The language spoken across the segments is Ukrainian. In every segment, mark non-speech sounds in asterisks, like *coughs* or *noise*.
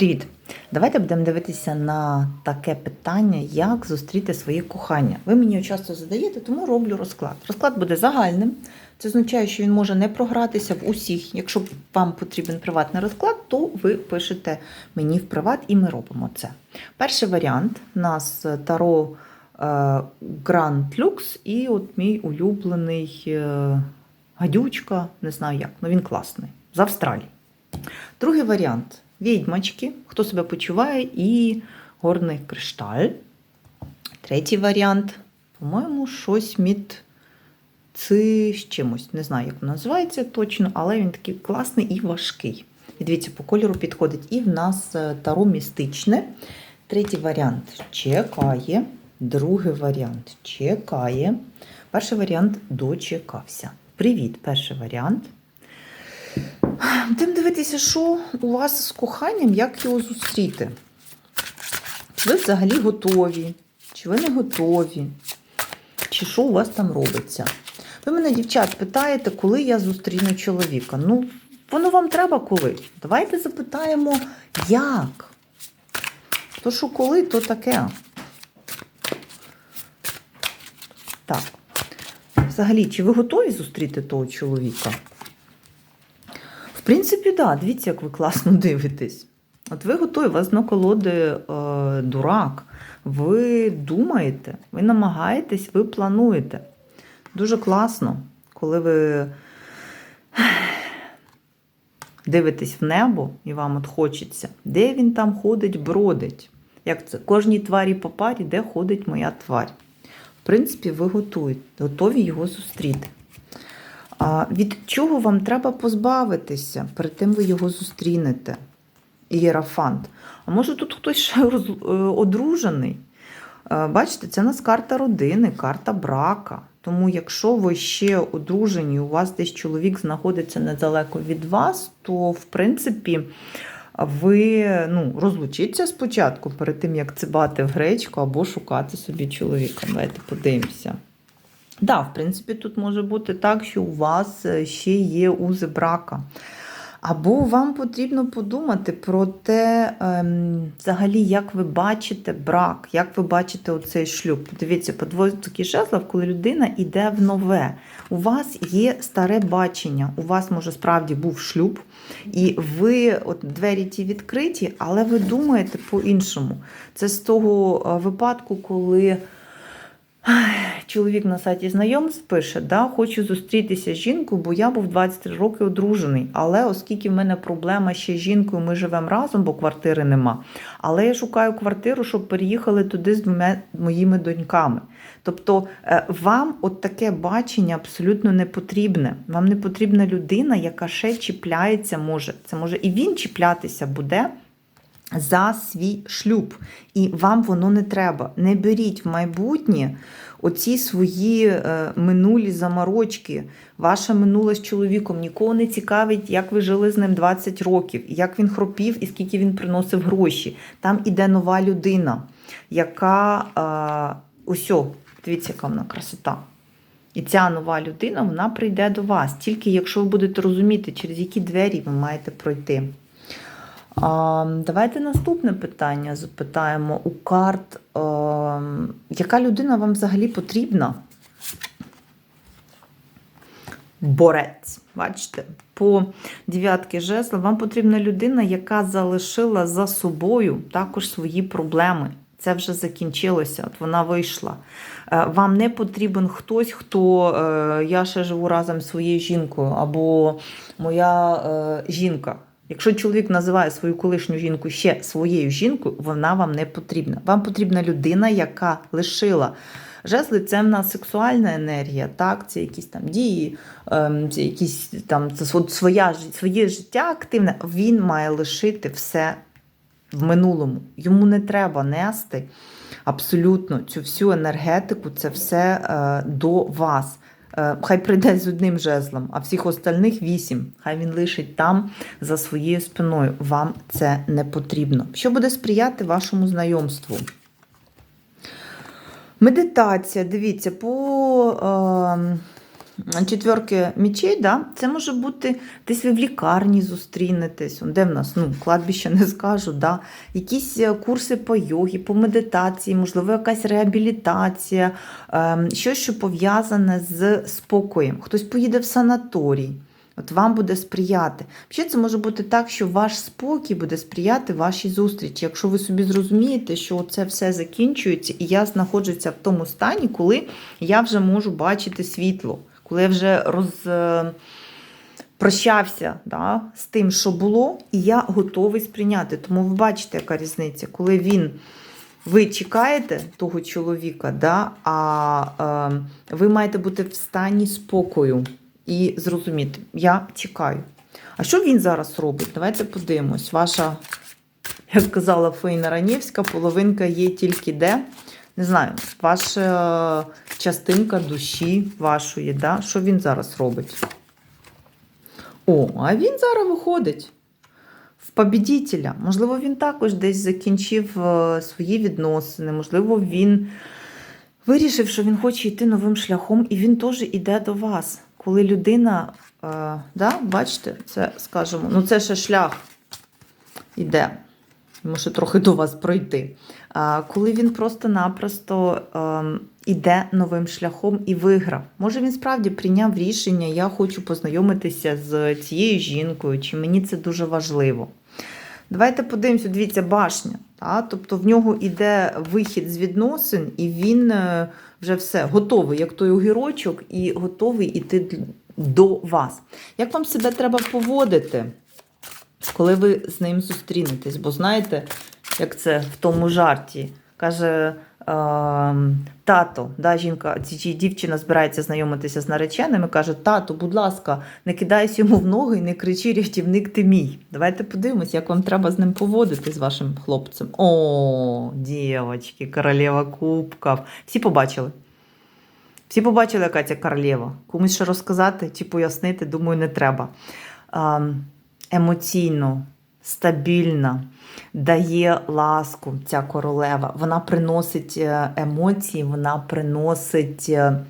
Привіт! Давайте будемо дивитися на таке питання, як зустріти своє кохання. Ви мені його часто задаєте, тому роблю розклад. Розклад буде загальним. Це означає, що він може не програтися в усіх. Якщо вам потрібен приватний розклад, то ви пишете мені в приват і ми робимо це. Перший варіант у нас Таро е, Grand Lux і от мій улюблений е, гадючка, не знаю як, але він класний, з Австралії. Другий варіант відьмачки, хто себе почуває, і горний кришталь. Третій варіант, по-моєму, щось мід ци з чимось. Не знаю, як воно називається точно, але він такий класний і важкий. І дивіться, по кольору підходить. І в нас е, таро містичне. Третій варіант чекає. Другий варіант чекає. Перший варіант дочекався. Привіт, перший варіант. Будемо дивитися, що у вас з коханням, як його зустріти. Чи ви взагалі готові, чи ви не готові, чи що у вас там робиться. Ви мене, дівчат, питаєте, коли я зустріну чоловіка. Ну, воно вам треба коли. Давайте запитаємо, як. То, що коли, то таке. Так. Взагалі, чи ви готові зустріти того чоловіка? В принципі, да. дивіться, як ви класно *laughs* дивитесь. От ви готові, вас на колоди е, дурак. Ви думаєте, ви намагаєтесь, ви плануєте. Дуже класно, коли ви *sighs* дивитесь в небо і вам от хочеться, де він там ходить, бродить. Як це? Кожній тварі по парі, де ходить моя тварь. В принципі, ви готуєте, готові його зустріти. Від чого вам треба позбавитися, перед тим ви його зустрінете? Ієрафант. А може тут хтось ще е, одружений? Е, Бачите, це у нас карта родини, карта брака. Тому, якщо ви ще одружені, у вас десь чоловік знаходиться недалеко від вас, то в принципі ви ну, розлучіться спочатку перед тим, як цибати в гречку або шукати собі чоловіка. Давайте подивимося. Да, в принципі, тут може бути так, що у вас е, ще є узи брака. Або вам потрібно подумати про те, ем, взагалі, як ви бачите брак, як ви бачите оцей шлюб. Дивіться, по двоє жезлов, коли людина йде в нове. У вас є старе бачення, у вас, може, справді був шлюб, і ви от двері ті відкриті, але ви думаєте по-іншому. Це з того е, випадку, коли. Чоловік на сайті знайомств пише, да, хочу зустрітися з жінкою, бо я був 23 роки одружений. Але оскільки в мене проблема ще з жінкою, ми живемо разом, бо квартири нема. Але я шукаю квартиру, щоб переїхали туди з двома моїми доньками. Тобто е, вам от таке бачення абсолютно не потрібне. Вам не потрібна людина, яка ще чіпляється може. Це може і він чіплятися буде за свій шлюб. І вам воно не треба. Не беріть в майбутнє оці свої е, минулі заморочки. Ваше минуле з чоловіком нікого не цікавить, як ви жили з ним 20 років, як він хропів і скільки він приносив гроші. Там іде нова людина, яка е, ось, дивіться, яка вона красота. І ця нова людина вона прийде до вас, тільки якщо ви будете розуміти, через які двері ви маєте пройти. Давайте наступне питання запитаємо у карт. Яка людина вам взагалі потрібна? Борець. Бачите, по дев'ятки жезла вам потрібна людина, яка залишила за собою також свої проблеми. Це вже закінчилося, от вона вийшла. Е, Вам не потрібен хтось, хто е, я ще живу разом з своєю жінкою, або моя е, жінка. Якщо чоловік називає свою колишню жінку ще своєю жінкою, вона вам не потрібна. Вам потрібна людина, яка лишила. Жезли це в нас сексуальна енергія, так, це якісь там дії, ем, це якісь там це своя, своє життя активне. Він має лишити все в минулому. Йому не треба нести абсолютно цю всю енергетику, це все е, до вас. Е, Хай прийде з одним жезлом, а всіх остальних вісім. Хай він лишить там за своєю спиною. Вам це не потрібно. Що буде сприяти вашому знайомству? Медитація, дивіться, по е, четверки мічей, да, це може бути десь ви в лікарні зустрінетесь. Де в нас? Ну, кладбище не скажу, да. якісь е, курси по йогі, по медитації, можливо, якась реабілітація, ем, щось, що пов'язане з спокоєм. Хтось поїде в санаторій. От вам буде сприяти. Ще це може бути так, що ваш спокій буде сприяти вашій зустрічі. Якщо ви собі зрозумієте, що це все закінчується, і я знаходжуся в тому стані, коли я вже можу бачити світло, коли я вже роз... е, да, з тим, що було, і я готовий сприйняти. Тому ви бачите, яка різниця, коли він. Ви чекаєте того чоловіка, да, а е, ви маєте бути в стані спокою і зрозуміти, я чекаю. А що він зараз робить? Давайте подивимось. Ваша, як казала Фейна Ранівська, половинка є тільки де. Не знаю, ваша частинка душі вашої, да? що він зараз робить? О, а він зараз виходить в побідітеля. Можливо, він також десь закінчив е, свої відносини, можливо, він вирішив, що він хоче йти новим шляхом, і він теж іде до вас. Коли людина, е, да, бачите, це скажімо, ну це ще шлях іде. Ще трохи до вас пройти. Коли він просто-напросто ем, іде новим шляхом і виграв. Може, він справді прийняв рішення, я хочу познайомитися з цією жінкою, чи мені це дуже важливо. Давайте подивимося, дивіться, башня. Та? Тобто в нього йде вихід з відносин, і він е, вже все готовий, як той огірочок, і готовий іти до вас. Як вам себе треба поводити, коли ви з ним зустрінетесь? Бо знаєте, як це в тому жарті каже. ем, Тато, да, жінка, дівчина збирається знайомитися з нареченим і каже: Тато, будь ласка, не кидайся йому в ноги і не кричи, рятівник ти мій. Давайте подивимось, як вам треба з ним поводити з вашим хлопцем. О, дівочки, королева кубків. Всі побачили? Всі побачили, яка ця королева. Комусь ще розказати чи пояснити, думаю, не треба. Ем, Емоційно, стабільна, дає ласку ця королева. Вона приносить е, емоції, вона приносить е,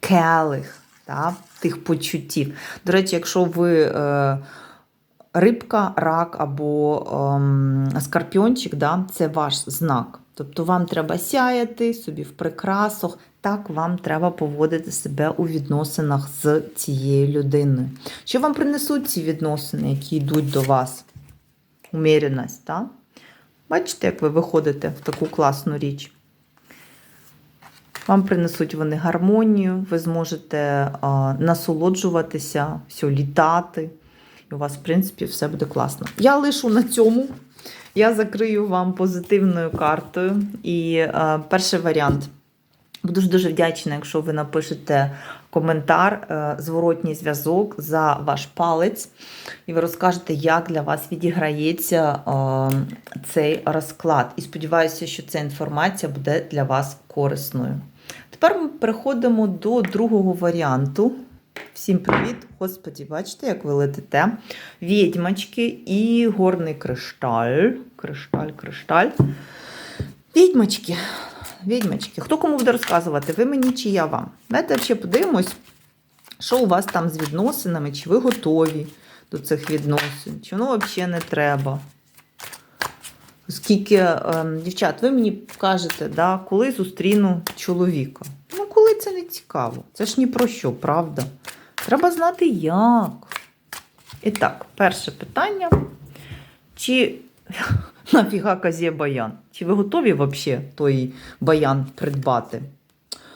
келих та, тих почуттів. До речі, якщо ви е, рибка, рак або ем, скорпіончик, да, це ваш знак. Тобто вам треба сяяти собі в прикрасах, так вам треба поводити себе у відносинах з цією людиною. Що вам принесуть ці відносини, які йдуть до вас? Уміряність, так? Бачите, як ви виходите в таку класну річ? Вам принесуть вони гармонію, ви зможете а, насолоджуватися, все, літати. І у вас, в принципі, все буде класно. Я лишу на цьому. Я закрию вам позитивною картою. І е, перший варіант. Буду дуже вдячна, якщо ви напишете коментар, е, зворотній зв'язок за ваш палець, і ви розкажете, як для вас відіграється е, цей розклад. І сподіваюся, що ця інформація буде для вас корисною. Тепер ми переходимо до другого варіанту. Всім привіт! Господі, бачите, як ви летите? Відьмачки і горний кришталь. Кришталь, кришталь. Відьмачки. Відьмачки. Хто кому буде розказувати? Ви мені чи я вам? Давайте ще подивимось, що у вас там з відносинами, чи ви готові до цих відносин, чи воно взагалі не треба. Оскільки, ем, дівчат, ви мені кажете, да, коли зустріну чоловіка. Ну, коли це не цікаво. Це ж ні про що, правда? Треба знати як. І так, перше питання. Чи *laughs* нафіга казє баян? Чи ви готові взагалі той баян придбати?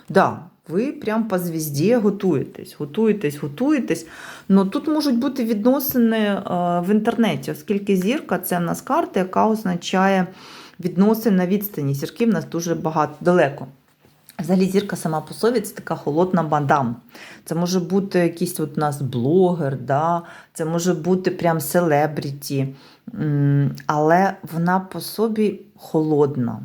Да, ви прям по звізді готуєтесь, готуєтесь, готуєтесь. Но тут можуть бути відносини е, в інтернеті, оскільки зірка це в нас карта, яка означає відносини на відстані. Зірки в нас дуже багато далеко. Взагалі зірка сама по собі це така холодна мадам. Це може бути якийсь от у нас блогер, да? це може бути прям селебріті, але вона по собі холодна.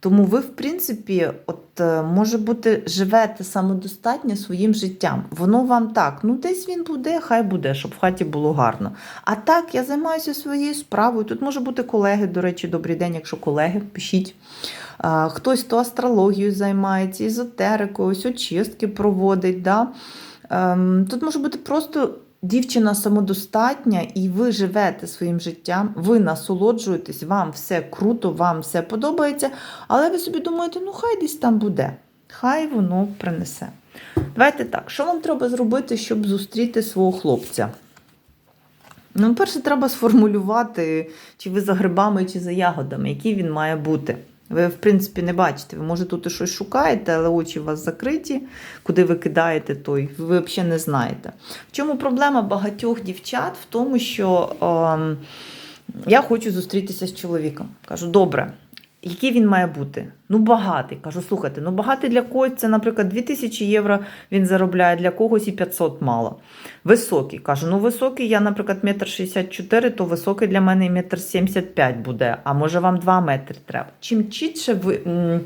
Тому ви, в принципі, от е, може бути, живете самодостатньо своїм життям. Воно вам так, ну десь він буде, хай буде, щоб в хаті було гарно. А так, я займаюся своєю справою. Тут може бути колеги, до речі, добрий день, якщо колеги, пишіть. Хтось то астрологією займається, езотерикою, ось очистки проводить. Да? Ем, Тут може бути просто дівчина самодостатня, і ви живете своїм життям, ви насолоджуєтесь, вам все круто, вам все подобається, але ви собі думаєте, ну хай десь там буде, хай воно принесе. Давайте так, що вам треба зробити, щоб зустріти свого хлопця? Ну, перше, треба сформулювати, чи ви за грибами, чи за ягодами, який він має бути. Ви, в принципі, не бачите. Ви, може, тут і щось шукаєте, але очі у вас закриті. Куди ви кидаєте той, ви взагалі не знаєте. В чому проблема багатьох дівчат? В тому, що е, я хочу зустрітися з чоловіком. Кажу, добре, який він має бути? Ну, багатий. Кажу, слухайте, ну багатий для когось це, наприклад, 2000 євро він заробляє, для когось і 500 мало. Високий. Кажу, ну високий, я, наприклад, метр 64, то високий для мене і метр 75 буде. А може вам 2 метри треба. Чим чітше ви м,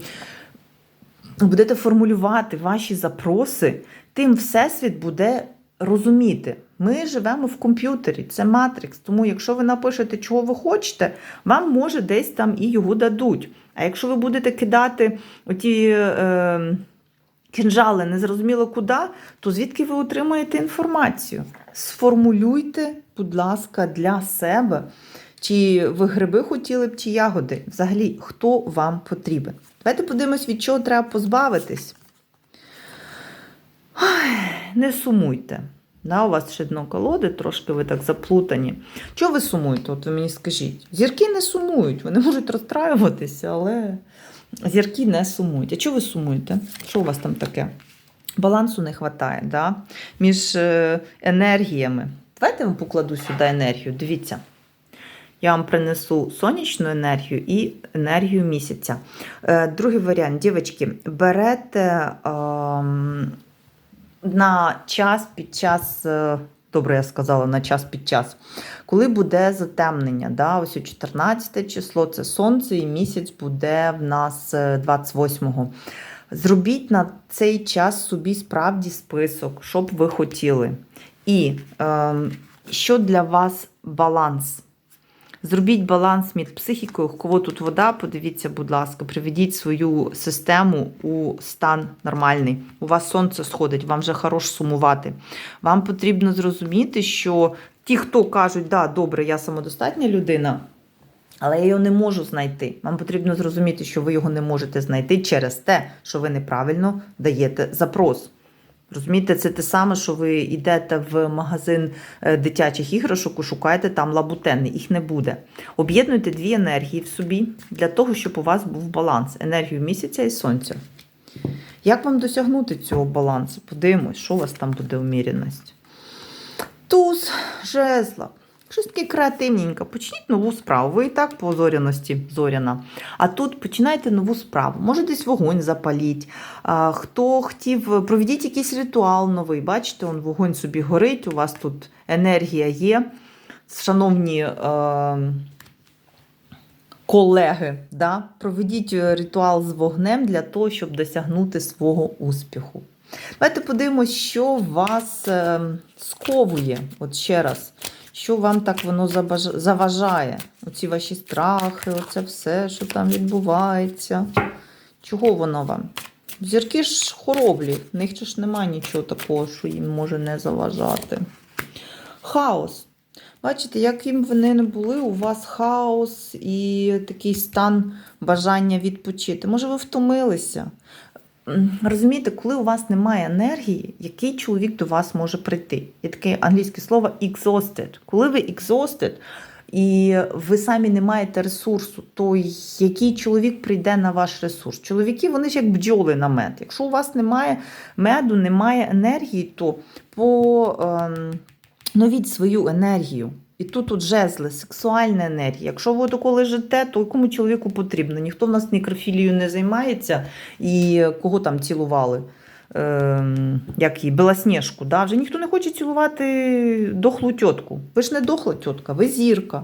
будете формулювати ваші запроси, тим Всесвіт буде розуміти. Ми живемо в комп'ютері, це матрикс. Тому, якщо ви напишете, чого ви хочете, вам може десь там і його дадуть. А якщо ви будете кидати оті е, кінжали незрозуміло куди, то звідки ви отримаєте інформацію? Сформулюйте, будь ласка, для себе, чи ви гриби хотіли б, чи ягоди. Взагалі, хто вам потрібен. Давайте подивимось, від чого треба позбавитись. Ой, не сумуйте. Да, у вас ще дно колоди, трошки ви так заплутані. Чого ви сумуєте? От ви мені скажіть. Зірки не сумують, вони можуть розстраюватися, але зірки не сумують. А чого ви сумуєте? Що у вас там таке? Балансу не вистачає да? між е, енергіями. Давайте я вам покладу сюди енергію. Дивіться. Я вам принесу сонячну енергію і енергію місяця. Е, Другий варіант, дівчатки, берете на час під час, е, добре, я сказала, на час під час, коли буде затемнення. Да? Ось о 14 число це сонце, і місяць буде в нас е, 28-го. Зробіть на цей час собі справді список, що б ви хотіли. І ем, що для вас баланс? Зробіть баланс між психікою, у кого тут вода, подивіться, будь ласка, приведіть свою систему у стан нормальний. У вас сонце сходить, вам вже хорош сумувати. Вам потрібно зрозуміти, що ті, хто кажуть, да, добре, я самодостатня людина, але я його не можу знайти. Вам потрібно зрозуміти, що ви його не можете знайти через те, що ви неправильно даєте запрос. Розумієте, це те саме, що ви йдете в магазин е, дитячих іграшок і шукаєте там лабутени, їх не буде. Об'єднуйте дві енергії в собі для того, щоб у вас був баланс енергію місяця і сонця. Як вам досягнути цього балансу? Подивимось, що у вас там буде уміряність. Туз, жезла. Щось таке креативненько. Почніть нову справу. Ви і так по зоряності зоряна. А тут починайте нову справу. Може, десь вогонь запаліть. Хто хотів, проведіть якийсь ритуал новий. Бачите, он вогонь собі горить, у вас тут енергія є. Шановні е, колеги, да? проведіть е, ритуал з вогнем для того, щоб досягнути свого успіху. Давайте подивимось, що вас е, сковує. От ще раз. Що вам так воно заважає? Оці ваші страхи, оце все, що там відбувається. Чого воно вам? Зірки ж хороблі, в них ж немає нічого такого, що їм може не заважати. Хаос. Бачите, яким вони не були, у вас хаос і такий стан бажання відпочити. Може, ви втомилися? Розумієте, коли у вас немає енергії, який чоловік до вас може прийти? Є таке англійське слово exhausted. Коли ви exhausted, і ви самі не маєте ресурсу, то який чоловік прийде на ваш ресурс? Чоловіки, вони ж як бджоли на мед. Якщо у вас немає меду, немає енергії, то по, ем, свою енергію. І тут от жезли, сексуальна енергія. Якщо ви тако лежите, то якому чоловіку потрібно? Ніхто в нас некрофілією не займається і кого там цілували. Ем, як її, Белосніжку, да? вже ніхто не хоче цілувати дохлу тітку. Ви ж не дохла тітка, ви зірка.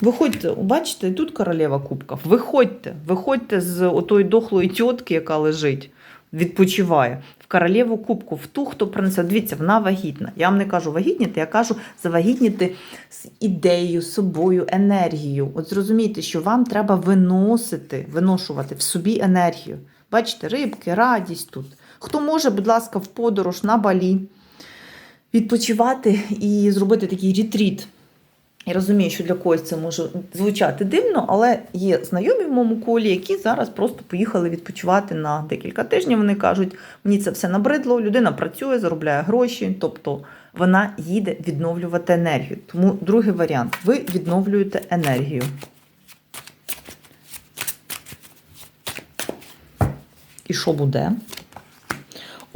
Виходьте, бачите, тут королева кубків. Виходьте, виходьте з отої дохлої тітки, яка лежить, відпочиває. В королеву кубку, в ту, хто принесе. Дивіться, вона вагітна. Я вам не кажу вагітніти, я кажу завагітніти з ідеєю, собою, енергією. От зрозумійте, що вам треба виносити, виношувати в собі енергію. Бачите, рибки, радість тут. Хто може, будь ласка, в подорож на балі відпочивати і зробити такий ретріт. Я розумію, що для когось це може звучати дивно, але є знайомі в моєму колі, які зараз просто поїхали відпочивати на декілька тижнів. Вони кажуть, мені це все набридло, людина працює, заробляє гроші, тобто вона їде відновлювати енергію. Тому другий варіант: ви відновлюєте енергію. І що буде?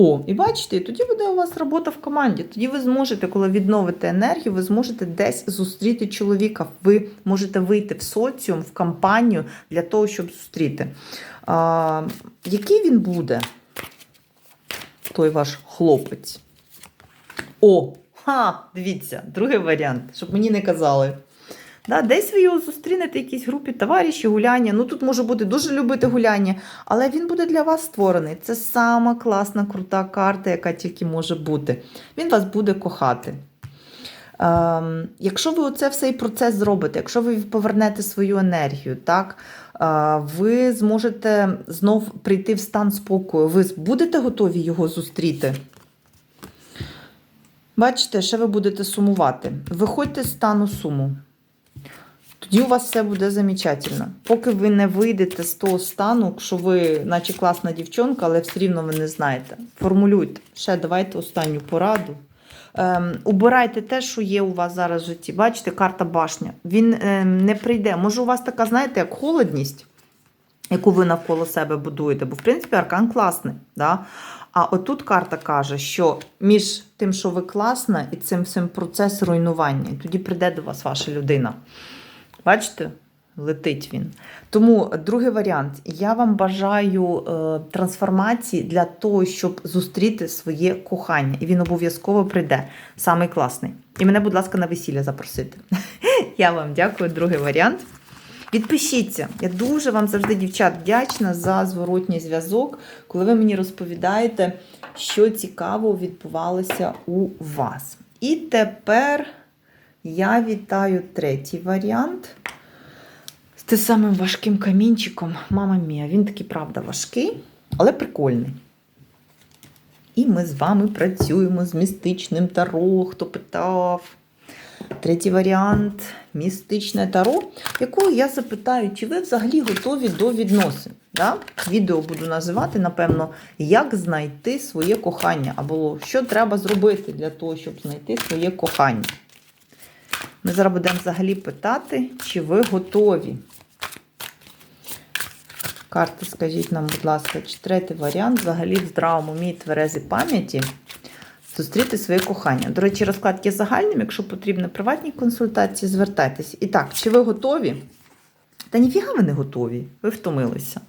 О, і бачите, тоді буде у вас робота в команді. Тоді ви зможете, коли відновите енергію, ви зможете десь зустріти чоловіка. Ви можете вийти в соціум, в компанію для того, щоб зустріти. А, який він буде, той ваш хлопець? О, ха, дивіться, другий варіант, щоб мені не казали. Да, десь ви його зустрінете в якійсь групі товариші, гуляння. Ну тут може бути дуже любити гуляння, але він буде для вас створений. Це сама класна, крута карта, яка тільки може бути. Він вас буде кохати. Ем, якщо ви оце все процес зробите, якщо ви повернете свою енергію, так, е, ви зможете знов прийти в стан спокою. Ви будете готові його зустріти? Бачите, ще ви будете сумувати. Виходьте з стану суму. Тоді у вас все буде замечательно. Поки ви не вийдете з того стану, що ви, наче класна дівчонка, але все рівно ви не знаєте. Формулюйте. Ще давайте останню пораду. Ем, убирайте те, що є у вас зараз в житті. Бачите, карта башня. Він ем, не прийде. Може, у вас така, знаєте, як холодність, яку ви навколо себе будуєте, бо в принципі аркан класний. Да? А отут карта каже, що між тим, що ви класна, і цим всім процес руйнування. Тоді прийде до вас ваша людина. Бачите? Летить він. Тому другий варіант. Я вам бажаю е, трансформації для того, щоб зустріти своє кохання. І він обов'язково прийде. Самий класний. І мене, будь ласка, на весілля запросити. *laughs* Я вам дякую, другий варіант. Підпишіться. Я дуже вам завжди, дівчат, вдячна за зворотній зв'язок, коли ви мені розповідаєте, що цікаво відбувалося у вас. І тепер я вітаю третій варіант. З тим самим важким камінчиком. Мама мія, він такий, правда, важкий, але прикольний. І ми з вами працюємо з містичним таро, хто питав. Третій варіант містичне таро, якого я запитаю, чи ви взагалі готові до відносин. Да? Відео буду називати, напевно, як знайти своє кохання, або що треба зробити для того, щоб знайти своє кохання. Ми зараз будемо взагалі питати, чи ви готові. Карти, скажіть нам, будь ласка, чи третій варіант взагалі в здравому умі тверезій пам'яті зустріти своє кохання. До речі, розклад є загальним, якщо потрібна приватні консультації, звертайтеся. І так, чи ви готові? Та ніфіга ви не готові, ви втомилися.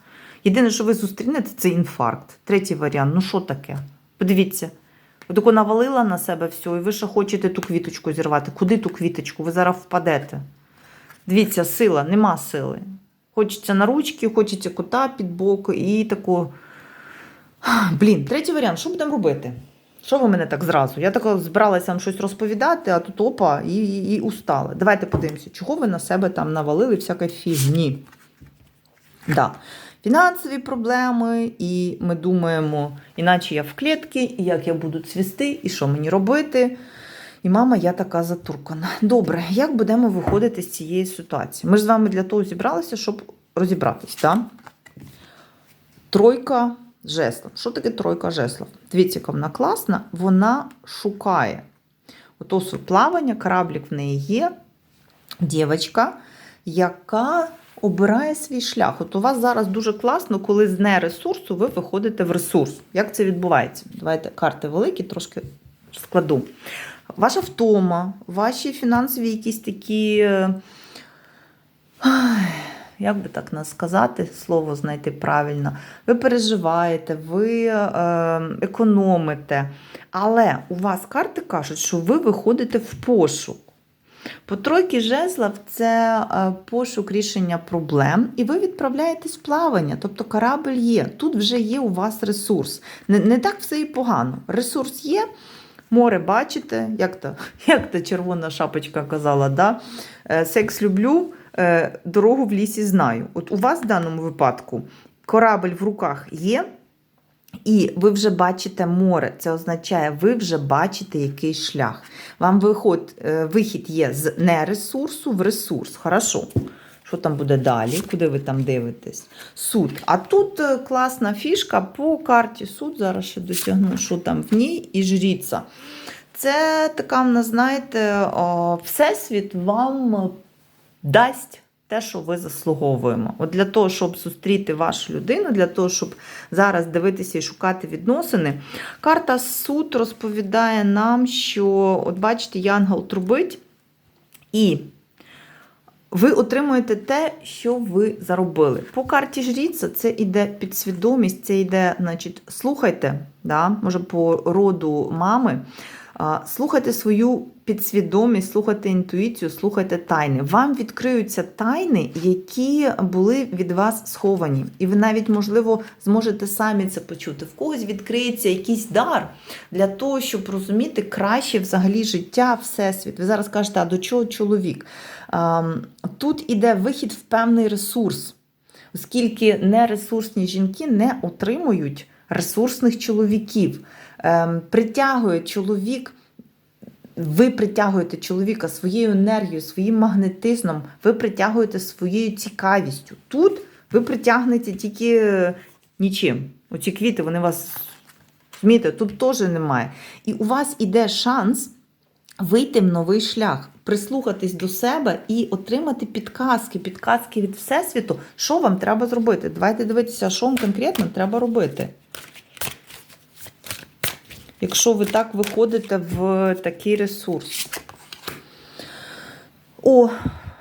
Єдине, що ви зустрінете, це інфаркт. Третій варіант. Ну що таке? Подивіться. Отако навалила на себе все, і ви ще хочете ту квіточку зірвати. Куди ту квіточку? Ви зараз впадете. Дивіться, сила, нема сили. Хочеться на ручки, хочеться кота під боку і тако. *sighs* Блін, третій варіант, що будемо робити? Що ви мене так зразу? Я так збиралася вам щось розповідати, а тут опа, і, і, і устали. Давайте подивимося, чого ви на себе там навалили всякої фігні. Да. Фінансові проблеми, і ми думаємо, іначе я в клітці, і як я буду цвісти, і що мені робити. І мама, я така затуркана. Добре, як будемо виходити з цієї ситуації? Ми ж з вами для того зібралися, щоб розібратись. так? Тройка жеслов. Що таке тройка жеслов? Дивіться, яка вона класна, вона шукає. Ото плавання, кораблік в неї є, дівчинка, яка обирає свій шлях. От у вас зараз дуже класно, коли з нересурсу ви виходите в ресурс. Як це відбувається? Давайте карти великі, трошки складу. Ваша втома, ваші фінансові якісь такі. е, Як би так сказати, слово знайти правильно. Ви переживаєте, ви е, економите. Але у вас карти кажуть, що ви виходите в пошук. По тройки жезлів це е, пошук рішення проблем, і ви відправляєтесь в плавання, тобто корабль є. Тут вже є у вас ресурс. Не, не так все і погано. Ресурс є, море бачите, як та, *laughs* як та червона шапочка казала, да? Е, секс люблю, е, дорогу в лісі знаю. От у вас в даному випадку корабль в руках є. І ви вже бачите море. Це означає, ви вже бачите якийсь шлях. Вам виход, е, вихід є з нересурсу в ресурс. Хорошо. Що там буде далі? Куди ви там дивитесь? Суд. А тут е, класна фішка по карті суд. Зараз ще досягну, що там в ній, і жріця. Це така, в знаєте, Всесвіт вам дасть те, що ви заслуговуємо. От для того, щоб зустріти вашу людину, для того, щоб зараз дивитися і шукати відносини, карта суд розповідає нам, що, от бачите, янгол трубить, і ви отримуєте те, що ви заробили. По карті жріця це йде підсвідомість, це йде, значить, слухайте, да, може, по роду мами. Слухайте свою підсвідомість, слухайте інтуїцію, слухайте тайни. Вам відкриються тайни, які були від вас сховані. І ви навіть, можливо, зможете самі це почути. В когось відкриється якийсь дар для того, щоб розуміти краще взагалі життя, всесвіт. Ви зараз кажете, а до чого чоловік? Тут іде вихід в певний ресурс, оскільки нересурсні жінки не отримують ресурсних чоловіків. Ем, Притягує чоловік. Ви притягуєте чоловіка своєю енергією, своїм магнетизмом, ви притягуєте своєю цікавістю. Тут ви притягнете тільки е, нічим. Оці квіти, вони вас розумієте, тут теж немає. І у вас іде шанс вийти в новий шлях, прислухатись до себе і отримати підказки, підказки від Всесвіту, що вам треба зробити. Давайте дивитися, що вам конкретно треба робити. Якщо ви так виходите в такий ресурс. О,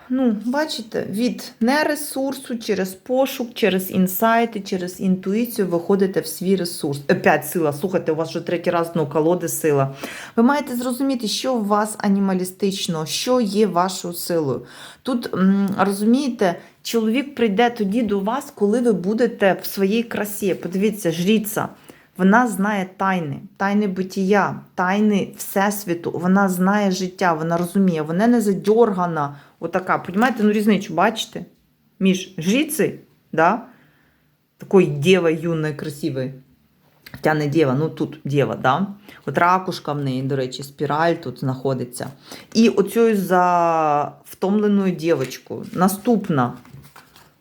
ну, бачите, від нересурсу через пошук, через інсайти, через інтуїцію виходите в свій ресурс. Опять сила. Слухайте, у вас вже третій раз ну, колоди сила. Ви маєте зрозуміти, що у вас анімалістично, що є вашою силою. Тут, розумієте, чоловік прийде тоді до вас, коли ви будете в своїй красі. Подивіться, жріця. Вона знає тайни, тайни битія, тайни Всесвіту. Вона знає життя, вона розуміє, вона не задьоргана. Отака. Понімаєте, ну різницю, бачите? Між жрицею, да? такою дєвою юною, красивою. Хоча не дєва, ну тут дєва, да? От ракушка в неї, до речі, спіраль тут знаходиться. І оцю за втомленою дівчинкою. Наступна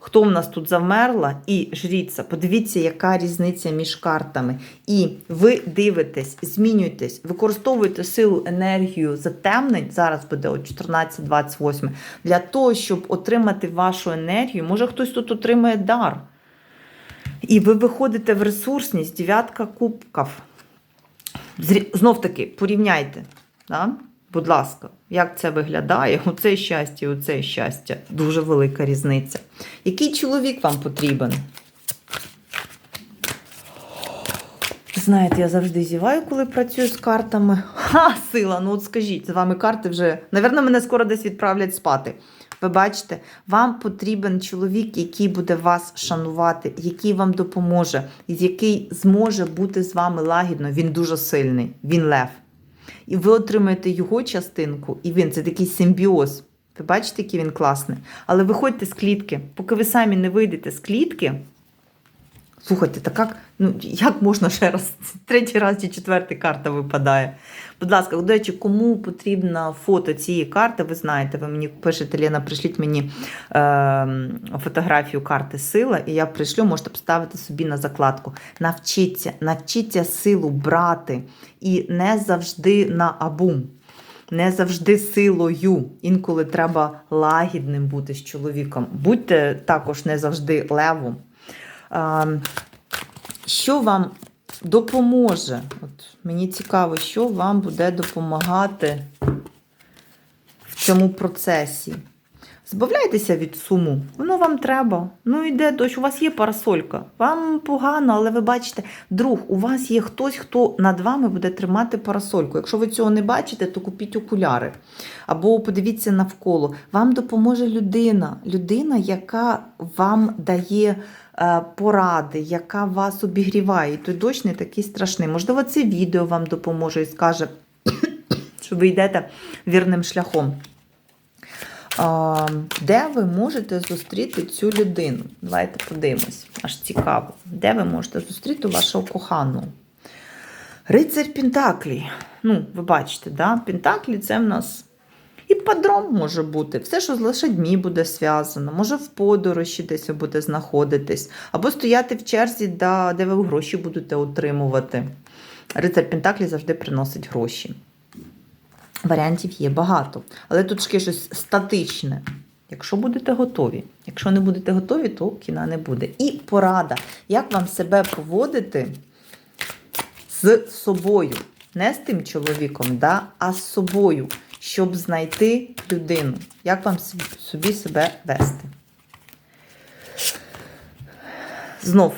Хто в нас тут завмерла і жріця? Подивіться, яка різниця між картами. І ви дивитесь, змінюєтесь, використовуєте силу, енергію затемнень. Зараз буде о 14-28, для того, щоб отримати вашу енергію. Може, хтось тут отримає дар. І ви виходите в ресурсність, дев'ятка кубків. Знов таки, порівняйте. Да? Будь ласка, як це виглядає? Оце щастя, оце щастя. Дуже велика різниця. Який чоловік вам потрібен? Знаєте, я завжди зіваю, коли працюю з картами. Ха, сила! Ну от скажіть, з вами карти вже. Навірно, мене скоро десь відправлять спати. Ви бачите, вам потрібен чоловік, який буде вас шанувати, який вам допоможе, який зможе бути з вами лагідно. Він дуже сильний, він лев. І ви отримаєте його частинку, і він це такий симбіоз. Ви бачите, який він класний. Але виходьте з клітки. Поки ви самі не вийдете з клітки. Слухайте, так як, ну, як можна ще раз, *laughs* третій раз чи четвертий карта випадає. Будь ласка, до речі, кому потрібно фото цієї карти, ви знаєте, ви мені пишете, Лена, пришліть мені е, фотографію карти сила, і я пришлю, можете поставити собі на закладку. Навчіться, навчіться силу брати і не завжди на абум. Не завжди силою. Інколи треба лагідним бути з чоловіком. Будьте також не завжди левом. Ем, Що вам допоможе? От мені цікаво, що вам буде допомагати в цьому процесі. Збавляйтеся від суму, воно вам треба. Ну йде дощ, у вас є парасолька. Вам погано, але ви бачите, друг, у вас є хтось, хто над вами буде тримати парасольку. Якщо ви цього не бачите, то купіть окуляри. Або подивіться навколо. Вам допоможе людина, людина, яка вам дає е, поради, яка вас обігріває. І той дощ не такий страшний. Можливо, це відео вам допоможе і скаже, *coughs* що ви йдете вірним шляхом. Де ви можете зустріти цю людину? Давайте подивимось, аж цікаво. Де ви можете зустріти вашого коханого? Рицарь Пентаклі. Ну, ви бачите, да? Пентаклі це в нас і подром може бути. Все, що з лошадьми буде зв'язано, може в подорожі десь ви будете знаходитись, або стояти в черзі, де ви гроші будете отримувати. Рицар Пентаклі завжди приносить гроші. Варіантів є багато. Але тут ще щось статичне. Якщо будете готові. Якщо не будете готові, то кіна не буде. І порада, як вам себе поводити з собою. Не з тим чоловіком, да, а з собою, щоб знайти людину. Як вам собі- себе вести? Знов,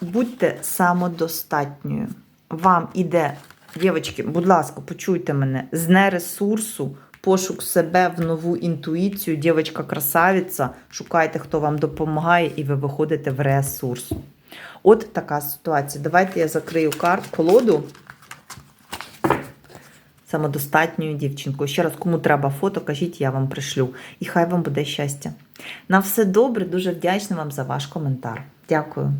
будьте самодостатньою. Вам іде, дівчатки, будь ласка, почуйте мене, з нересурсу, пошук себе в нову інтуїцію, дівчатка красавиця, шукайте, хто вам допомагає, і ви виходите в ресурс. От така ситуація. Давайте я закрию карт, колоду самодостатньою дівчинкою. Ще раз, кому треба фото, кажіть, я вам пришлю. І хай вам буде щастя. На все добре, дуже вдячна вам за ваш коментар. Дякую.